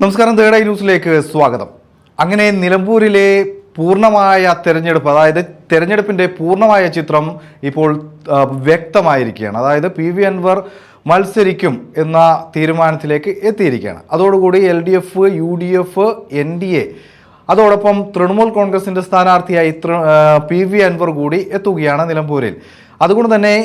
നമസ്കാരം third eye ന്യൂസിലേക്ക് സ്വാഗതം. അങ്ങനെ നിലമ്പൂരിലെ പൂർണമായ തെരഞ്ഞെടുപ്പ് അതായത് തെരഞ്ഞെടുപ്പിന്റെ പൂർണമായ ചിത്രം ഇപ്പോൾ വ്യക്തമായിരിക്കുകയാണ്. അതായത് പി വി അൻവർ മത്സരിക്കും എന്ന തീരുമാനത്തിലേക്ക് എത്തിയിരിക്കുകയാണ്. അതോടുകൂടി L D F U D F N D A അതോടൊപ്പം തൃണമൂൽ കോൺഗ്രസിന്റെ സ്ഥാനാർത്ഥിയായി പി വി അൻവർ കൂടി എത്തുകയാണ് നിലമ്പൂരിൽ. അതുകൊണ്ട് തന്നെ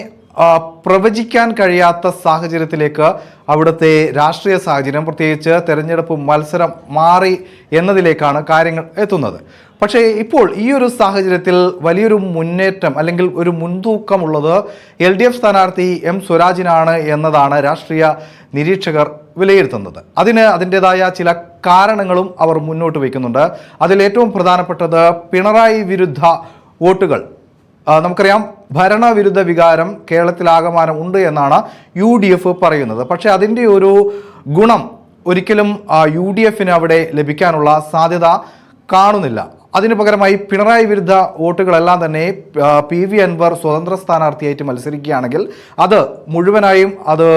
പ്രവചിക്കാൻ കഴിയാത്ത സാഹചര്യത്തിലേക്ക് അവിടുത്തെ രാഷ്ട്രീയ സാഹചര്യം പ്രത്യേകിച്ച് തെരഞ്ഞെടുപ്പ് മത്സരം മാറി എന്നതിലേക്കാണ് കാര്യങ്ങൾ എത്തുന്നത്. പക്ഷേ ഇപ്പോൾ ഈ ഒരു സാഹചര്യത്തിൽ വലിയൊരു മുന്നേറ്റം അല്ലെങ്കിൽ ഒരു മുൻതൂക്കമുള്ളത് എൽ ഡി എഫ് സ്ഥാനാർത്ഥി എം സ്വരാജിനാണ് എന്നതാണ് രാഷ്ട്രീയ നിരീക്ഷകർ വിലയിരുത്തുന്നത്. അതിന് അതിന്റെതായ ചില കാരണങ്ങളും അവർ മുന്നോട്ട് വയ്ക്കുന്നുണ്ട്. അതിൽ ഏറ്റവും പ്രധാനപ്പെട്ടത് പിണറായി വിരുദ്ധ വോട്ടുകൾ. നമുക്കറിയാം ഭരണവിരുദ്ധ വികാരം കേരളത്തിലാകമാനം ഉണ്ട് എന്നാണ് യു ഡി എഫ് പറയുന്നത്. പക്ഷേ അതിന്റെ ഒരു ഗുണം ഒരിക്കലും യു ഡി എഫിന് അവിടെ ലഭിക്കാനുള്ള സാധ്യത കാണുന്നില്ല. അതിനു പകരമായി പിണറായി വിരുദ്ധ വോട്ടുകളെല്ലാം തന്നെ പി വി അൻവർ സ്വതന്ത്ര സ്ഥാനാർത്ഥിയായിട്ട് മത്സരിക്കുകയാണെങ്കിൽ അത് മുഴുവനായും അത്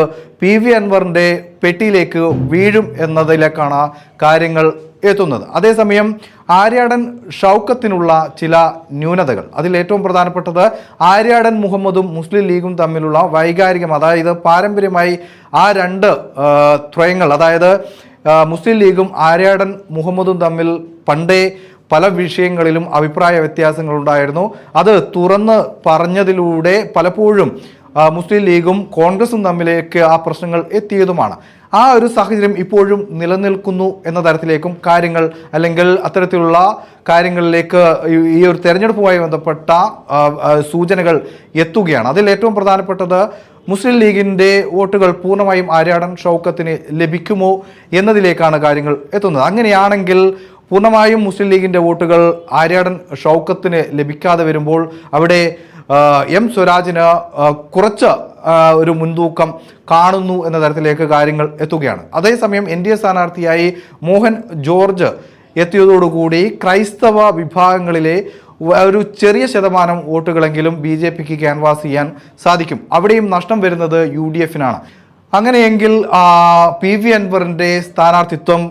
പി വി അൻവറിന്റെ പെട്ടിയിലേക്ക് വീഴും എന്നതിലേക്കാണ് കാര്യങ്ങൾ എത്തുന്നത്. അതേസമയം ആര്യാടൻ ഷൗക്കത്തിനുള്ള ചില ന്യൂനതകൾ. അതിൽ ഏറ്റവും പ്രധാനപ്പെട്ടത് ആര്യാടൻ മുഹമ്മദും മുസ്ലിം ലീഗും തമ്മിലുള്ള വൈകാരികം അതായത് പാരമ്പര്യമായി ആ രണ്ട് ത്രയങ്ങൾ അതായത് മുസ്ലിം ലീഗും ആര്യാടൻ മുഹമ്മദും തമ്മിൽ പണ്ടേ പല വിഷയങ്ങളിലും അഭിപ്രായ വ്യത്യാസങ്ങളുണ്ടായിരുന്നു. അത് തുറന്ന് പറഞ്ഞതിലൂടെ പലപ്പോഴും മുസ്ലിം ലീഗും കോൺഗ്രസും തമ്മിലേക്ക് ആ പ്രശ്നങ്ങൾ എത്തിയതുമാണ്. ആ ഒരു സാഹചര്യം ഇപ്പോഴും നിലനിൽക്കുന്നു എന്ന തരത്തിലേക്കും കാര്യങ്ങൾ അല്ലെങ്കിൽ അത്തരത്തിലുള്ള കാര്യങ്ങളിലേക്ക് ഈ- ഒരു തെരഞ്ഞെടുപ്പുമായി ബന്ധപ്പെട്ട സൂചനകൾ എത്തുകയാണ്. അതിൽ ഏറ്റവും പ്രധാനപ്പെട്ടത് മുസ്ലിം ലീഗിന്റെ വോട്ടുകൾ പൂർണമായും ആര്യാടൻ ഷൗക്കത്തിന് ലഭിക്കുമോ എന്നതിലേക്കാണ് കാര്യങ്ങൾ എത്തുന്നത്. അങ്ങനെയാണെങ്കിൽ പൂർണമായും മുസ്ലിം ലീഗിന്റെ വോട്ടുകൾ ആര്യാടൻ ഷൗക്കത്തിന് ലഭിക്കാതെ വരുമ്പോൾ അവിടെ എം സ്വരാജിന് കുറച്ച് ഒരു മുൻതൂക്കം കാണുന്നു എന്ന തരത്തിലേക്ക് കാര്യങ്ങൾ എത്തുകയാണ്. അതേസമയം എൻ ഡി എ സ്ഥാനാർത്ഥിയായി മോഹൻ ജോർജ് എത്തിയതോടുകൂടി ക്രൈസ്തവ വിഭാഗങ്ങളിലെ ഒരു ചെറിയ ശതമാനം വോട്ടുകളെങ്കിലും ബി ജെ പിക്ക് ക്യാൻവാസ് ചെയ്യാൻ സാധിക്കും. അവിടെയും നഷ്ടം വരുന്നത് യു ഡി എഫിനാണ്. അങ്ങനെയെങ്കിൽ പി വി അൻവറിന്റെ സ്ഥാനാർത്ഥിത്വം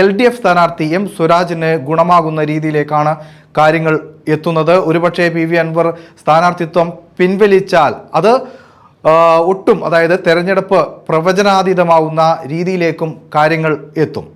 എൽ ഡി എഫ് സ്ഥാനാർത്ഥി എം സ്വരാജിന് ഗുണമാകുന്ന രീതിയിലേക്കാണ് കാര്യങ്ങൾ എത്തുന്നത്. ഒരുപക്ഷെ പി വി അൻവർ സ്ഥാനാർത്ഥിത്വം പിൻവലിച്ചാൽ അത് ഒട്ടും അതായത് തെരഞ്ഞെടുപ്പ് പ്രവചനാതീതമാവുന്ന രീതിയിലേക്കും കാര്യങ്ങൾ എത്തും.